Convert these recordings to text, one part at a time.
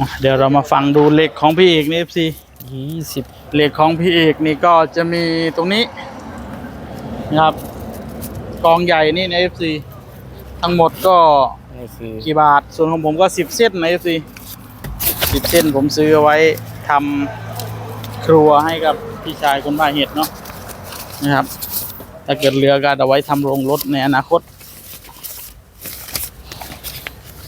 อะเดี๋ยวเรามาฟังดูเหล็กของพี่เอกใน FC ยี่สิบเหล็กของพี่เอกนี่ก็จะมีตรงนี้นะครับ กองใหญ่นี่ใน FC ทั้งหมดก็นี่คือกี่บาท ส่วนของผมก็สิบเส้นใน FC สิบเส้นผมซื้อเอาไว้ทำครัวให้กับพี่ชายคนบ้าเห็ดเนาะนะครับ ถ้าเกิดเหลือก็เอาไว้ทำโรงรถในอนาคต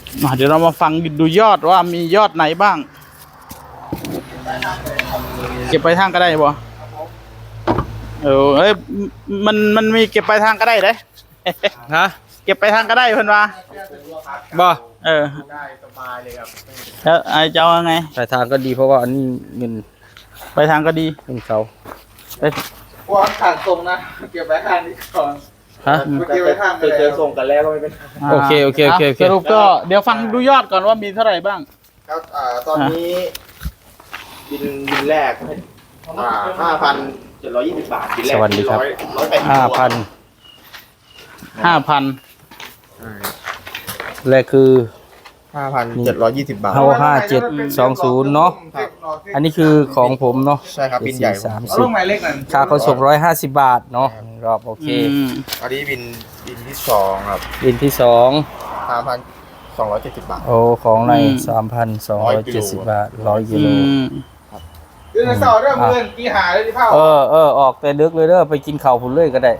มา เดี๋ยวเรามาฟังดูยอดว่ามียอดไหนบ้าง เก็บไปทางก็ได้บ่เออเอ้ยมันมันมีเก็บไปทางก็ได้เด้ฮะเก็บไปทางก็ได้เพิ่นว่าบ่เออได้สบายเลยครับแล้วไอ้เจ้าว่าไงปลายทางก็ดีเพราะว่าอันนี้เงิน ไปทางก็ดีเงินเขาไปวางทางตรงนะเก็บไว้ข้างนี้ก่อน ฮะเก็บไว้ข้างไปเจอส่งกันแล้วก็ไม่เป็นโอเคโอเคโอเคโอเค สรุปก็เดี๋ยวฟังดูยอดก่อนว่ามีเท่าไหร่บ้าง ครับอ่าตอนนี้บินบินแรกอ่าห้าพันเจ็ดร้อยยี่สิบบาทบินแรกสวัสดีครับร้อยร้อยแปดสิบห้าพันห้าพันแรกคือ ห้าพันเจ็ดร้อยยี่สิบบาท เท่าห้าเจ็ดสองศูนย์เนาะครับอันนี้คือของผมเนาะใช่ครับบินใหญ่ สามเอาสิลูบกหมายเลขนั้นค่าขนส่งร้อยห้าสิบบาทเนาะรอบโอเคอืมอันนี้บินบินที่สองครับบินที่สองห้าพันสองร้อยเจ็ดสิบบาท โอ้ของในสามพันสองร้อยเจ็ดสิบบาทร้อยกิอืโลม เดือนเสาร์เริ่มเงินกี่หาเลยที่เผาเออเออออกแต่ดึกเลยเด้อไปกินข้าวผุนเลยก็ได้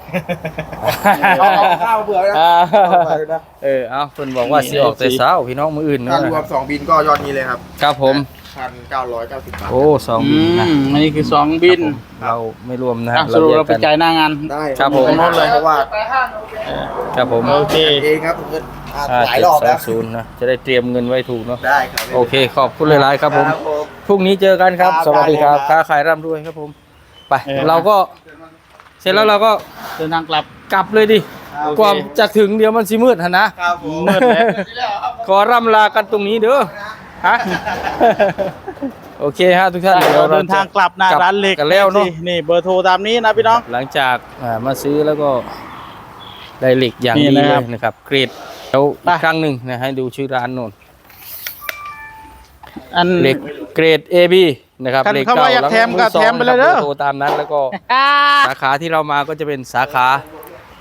เอาเอาข้าวเบื่อแล้วอ่าเอาไปนะเออเอาเพิ่นบอกว่าสิออกแต่เช้าพี่น้องมื้ออื่นถ้าเนาะรวมสองบินก็ยอดนี้เลยครับครับผมพันเก้าร้อยเก้าสิบบาทโอ้สองอืบินนะมอันนี้คือสองบิน เราไม่รวมนะอะฮะสรุปเราแยกไปกันจ่ายหน้างานได้ครับผมตรงโน้นเลยเพราะว่าครับผมโอเคเองครับผมเงินอ่าห้าหลายเจ็ดรอบสอแล้วงศูนย์นะจะได้เตรียมเงินไว้ถูกเนาะได้ครับโอเคขอบคุณหลายๆครับผมครับผม พรุ่งนี้เจอกันครับ ครับสวัสดีครับได้เลยครับ ค้าขายร่ำรวยครับผม ไป เออ เราก็ เสร็จแล้วเราก็เดินทางกลับ กลับเลยดิโอเค กว่าจะถึงเดี๋ยวมันสิมืดหนนะ ครับผม มืดแล้ว ขอร่ำลากันตรงนี้เด้อ ฮะ โอเคฮะทุกท่านเราเดินทางกลับหน้ากลับร้านเหล็กกันแล้วเนาะ นี่เบอร์โทรตามนี้นะพี่น้อง หลังจากอ่ามาซื้อแล้วก็ได้เหล็กอย่างนี่ดีนะเลครัยบนะครับ เกรดแล้วไป อีกครั้งหนึ่งนะให้ดูชื่อร้านโน่นอันเหล็ก เกรด AB นะครับคันเหล็กเข้าเก่ามาอยากแล้วแถมก็อสองแถมไปเลยเด้อนะครับบอร์โทรตามนั้นแล้วก็อ่าสาขาที่เรามาก็จะเป็นสาขา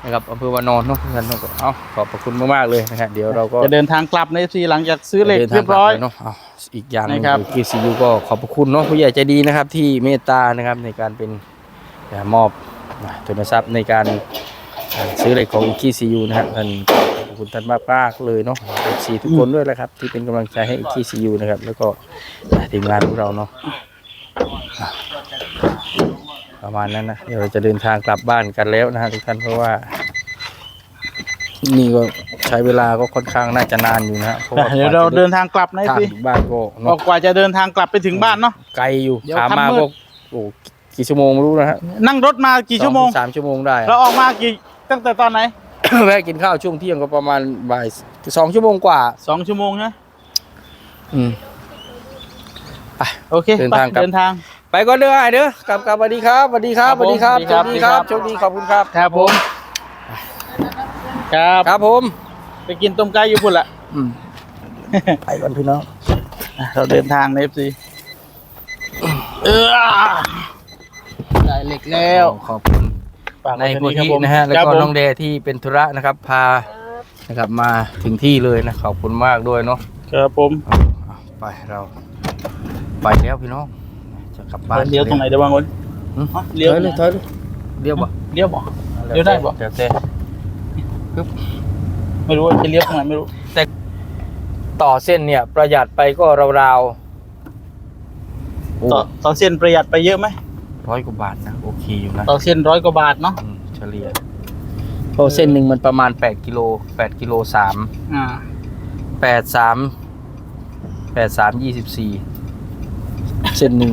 นะครับอำเภอวานอนเนาะท่านผู้ชมเอาขอบพระคุณมากๆเลยนะฮะเดี๋ยวเราก็จะเดินทางกลับในทีหลังจากซื้อเหล็กดินทางเรียบร้อยกลัแล้วเนาะเอาอีกอย่างหนึงนะครับคือ KCU ก็ขอบพระคุณเนาะผู้ใหญ่ใจดีนะครับ ที่เมตตานะครับในการเป็นอ่ามอบอ่าทุนทรัพย์ในการอ่าซื้อเหล็กของ KCU นะครับท่านขอบ คุณท่านมากๆเลยเนาะ FC ทุกคนด้วยแหละครับ ที่เป็นกำลังใจให้ KCU นะครับ แล้วก็ทีมงานของเราเนาะประมาณนั้นนะเดี๋ยวเราจะเดินทางกลับบ้านกันแล้วนะฮะทุกท่านเพราะว่า นี่ก็ใช้เวลาก็ค่อนข้างน่าจะนานอยู่นะฮะเพราะว่าเดี๋ยวเราเดินทางกลับในทางทีถึงบ้านก็อเนาะกว่าจะเดินทางกลับไปถึงบ้านเนาะไกลอยู่เดี๋ยวขามาค่ำมืก็ดโอ้กี่ชั่วโมงไม่รู้นะฮะนั่งรถมากี่ชั่วโมงสอถึสามชั่วโมงได้เราออกมากี่ตั้งแต่ตอนไหน แวะกินข้าวช่วงเที่ยงก็ประมาณบ่ายสองชั่วโมงกว่าสองชั่วโมงนะอืมโอเคเดินไปทางกลับเดินทาง ไปก่อนเด้อไอ้เด้อกลับกลับสวัสดีครับสวัสดีครับสวัสดีครับครับโชคดีครับผมโชคดีขอบคุณครับครับผมครับครับผม ไปกินต้มไก่อยู่พุ่นละอืมไปก่อนพี่น้องอะเราเดินทางในเอฟซีเออได้เหล็กแล้วขอบคุณฝาก ในไว้โพแค่ธิครับผมนะฮะแล้วครับก็ผมน้องเดย์ที่เป็นธุระนะครับ พานะครับมาถึงที่เลยนะขอบคุณมากด้วยเนาะครับผมเอาเอาไปเรา ไปแล้วพี่น้อง จะกลับบ้านเลี้ยวตรงไหนเดี๋ยววางไว้อืมฮะเลี้ยว ถอยเลยถอยเลยเลี้ยวบ่เลี้ยวบอกเลี้ยวได้บ่ เดี๋ยวแต่ไม่รู้ว่าจะเลี้ยวตรงไหนไม่รู้ ต่อเส้นเนี่ยประหยัดไปก็ราวๆโอ้ต่อต่อเส้นประหยัดไปเยอะไหม ร้อยกว่าบาทนะโอเคอยู่นะต่อเส้นร้อยกว่าบาทเนาะอืมเฉลี่ยเพราะเส้นหนึ่งมันประมาณแปดกิโลแปดกิโลสามอ่าแปดสามแปดสามยี่สิบสี่เส้นหนึ่ง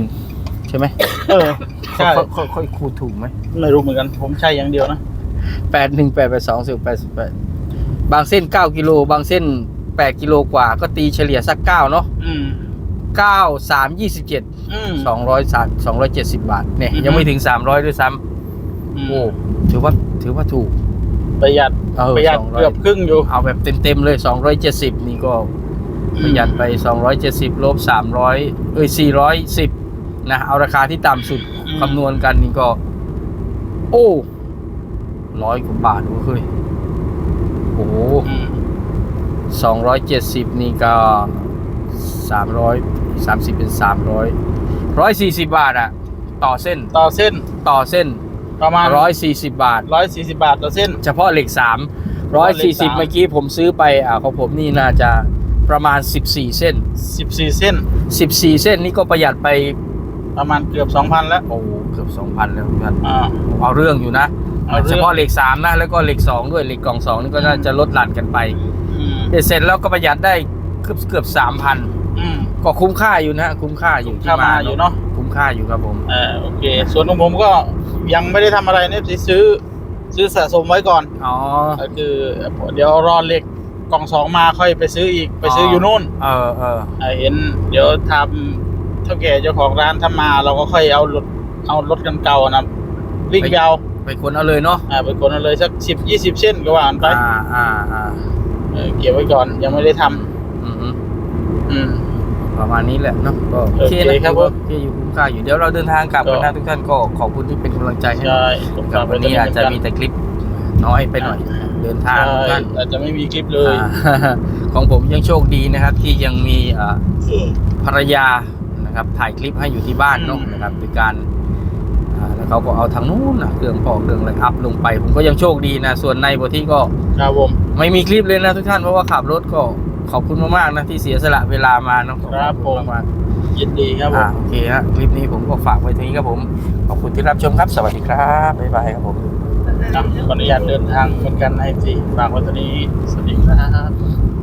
ใช่ไหมเออใช่ค่อยค่อยค่อยคูณถูกไหมไม่รู้เหมือนกัน ผมใช่อย่างเดียวนะแปดหนึ่งแปดแปดสองสิบแปดสิบแปดบางเส้นเก้ากิโลบางเส้นแปดกิโลกว่าก็ตีเฉลี่ยสักเก้าเนาะอืม เก้าสามยี่สิบเจ็ดอืมสองร้อยสามสองร้อยเจ็ดสิบบาทเนี่ยอือฮึยังไม่ถึงสามร้อยด้วยซ้มำโอ้ถือว่าถือว่าถูกประหยัดเออประหยัด200เกือบครึ่งอยู่ เอาแบบเต็มๆเลยสองร้อยเจ็ดสิบนี่ก็ประหยัดไป270ลบ300เอ้ย410นะเอาราคาที่ต่ำสุดอืมคำนวณกันนี่ก็ โอ้ร้อยกว่าบาทเว้ยโอ้โหอืมสองร้อยเจ็ดสิบนี่ก็ สามร้อยสามสิบเป็นสามร้อยร้อยสี่สิบบาทอะต่อเส้นต่อเส้นต่อเส้นประมาณร้อยสี่สิบบาทร้อยสี่สิบบาทต่อเส้น เฉพาะเหล็กสามร้อยสี่สิบเมื่อกี้ผมซื้อไปอ่าของผมนี่น่าจะประมาณสิบสี่เส้นสิบสี่เส้นสิบสี่เส้นนี่ก็ประหยัดไปประมาณเกือบสองพันแล้วโอ้เกือบสองพันแล้วท่านอ่าเอาเรื่องอยู่นะเอาเรื่องเฉพาะเหล็กสามนะแล้วก็เหล็กสองด้วยเหล็กกล่องสองนี่ก็น่าจะลดหลั่นกันไปอืมเบ็ดเสร็จแล้วก็ประหยัดได้เกือบเกือบสามพันอืม ก็คุ้มค่าอยู่นะคุ้มค่าอยู่ที่ถ้ามาอยู่เนาะคุ้มค่าอยู่ครับผมเออโอเค ส่วนของผมก็ยังไม่ได้ทำอะไรเนี่ยซื้อ ซื้อสะสมไว้ก่อนอ๋อก็คือ เดี๋ยวรอเหล็กกล่องสองมาค่อยไปซื้ออีกไปซื้ออยู่นู่น เออเออเอ่อเห็น เดี๋ยวทำเท่าแก่เจ้าของร้านถ้ามา เราก็ค่อยเอารถเอารถกันเก่านะวิ่งไปเอาไปคนเอาเลยเนาะอ่าไปคนเอาเลยสักสิบยี่สิบเส้นก็ว่ากันไปอ่าอ่าอ่าเออเก็บไว้ก่อนยังไม่ได้ทอืมฮึำอืม ประมาณนี้แหละเนาะก็โอโอเคเคนะครับผมโอเคอยู่คุ้มค่าอยู่เดี๋ยวเราเดินทางกลับก็กันนะทุกท่านก็ขอบคุณที่เป็นกำลังใจให้ใช่ผมกับวันนี้อาจจะมีแต่คลิปน้อยไปหน่อยนะเดินทางทุกใช่ท่านอาจจะไม่มีคลิปเลยอ่าของผมยังโชคดีนะครับ ที่ยังมีอ่าภรรยานะครับถ่ายคลิปให้อยู่ที่บ้านเนาะอืมนะครับโดยการอ่าแล้วเขาก็เอาทางนู้นนะเครื่องปอกเครื่องอะไรอัพลงไป ผมก็ยังโชคดีนะ ส่วนในบทที่ก็ครับผมไม่มีคลิปเลยนะทุกท่านเพราะว่าขับรถก็ ขอบคุณมากๆนะที่เสียสละเวลามาเนาะขอณมากๆยินดีครับผอ่ามโอเคฮะคลิปนี้ผมก็ฝากไว้เท่านี้ครับผม ขอบคุณที่รับชมครับ สวัสดีครับ บ๊ายบายครับผมอะขออนุญาตเดินทางเหมือนกันให้สิฝากไว้ตอนนี้ สวัสดีครับ